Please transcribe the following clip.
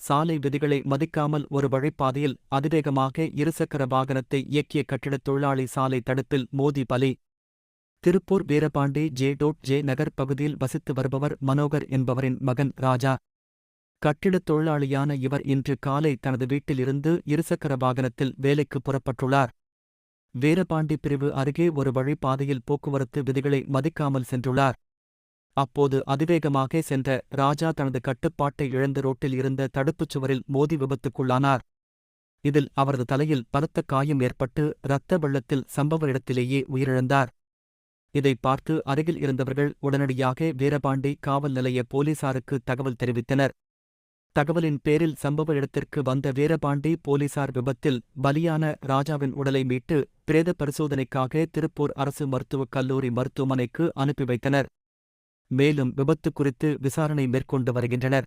சாலை விதிகளை மதிக்காமல் ஒரு வழிப்பாதையில் அதிவேகமாக இருசக்கர வாகனத்தை இயக்கிய கட்டிடத் தொழிலாளி சாலை தடுப்பில் மோதி பலி. Tiruppur Veerapandi J dot J Nagar பகுதியில் வசித்து வருபவர் மனோகர் என்பவரின் மகன் ராஜா. கட்டிடத் தொழிலாளியான இவர் இன்று காலை தனது வீட்டிலிருந்து இருசக்கர வாகனத்தில் வேலைக்கு புறப்பட்டுள்ளார். வீரபாண்டி பிரிவு அருகே ஒரு வழிப்பாதையில் போக்குவரத்து விதிகளை மதிக்காமல் சென்றுள்ளார். அப்போது அதிவேகமாக சென்ற ராஜா தனது கட்டுப்பாட்டை இழந்த ரோட்டில் இருந்த தடுப்புச் சுவரில் மோதி விபத்துக்குள்ளானார். இதில் அவரது தலையில் பலத்த காயம் ஏற்பட்டு இரத்த வெள்ளத்தில் சம்பவ இடத்திலேயே உயிரிழந்தார். இதை பார்த்து அருகில் இருந்தவர்கள் உடனடியாக வீரபாண்டி காவல் நிலைய போலீசாருக்கு தகவல் தெரிவித்தனர். தகவலின் பேரில் சம்பவ இடத்திற்கு வந்த வீரபாண்டி போலீசார் விபத்தில் பலியான ராஜாவின் உடலை மீட்டு பிரேத பரிசோதனைக்காக திருப்பூர் அரசு மருத்துவக் கல்லூரி மருத்துவமனைக்கு அனுப்பி வைத்தனர். மேலும் விபத்து குறித்து விசாரணை மேற்கொண்டு வருகின்றனர்.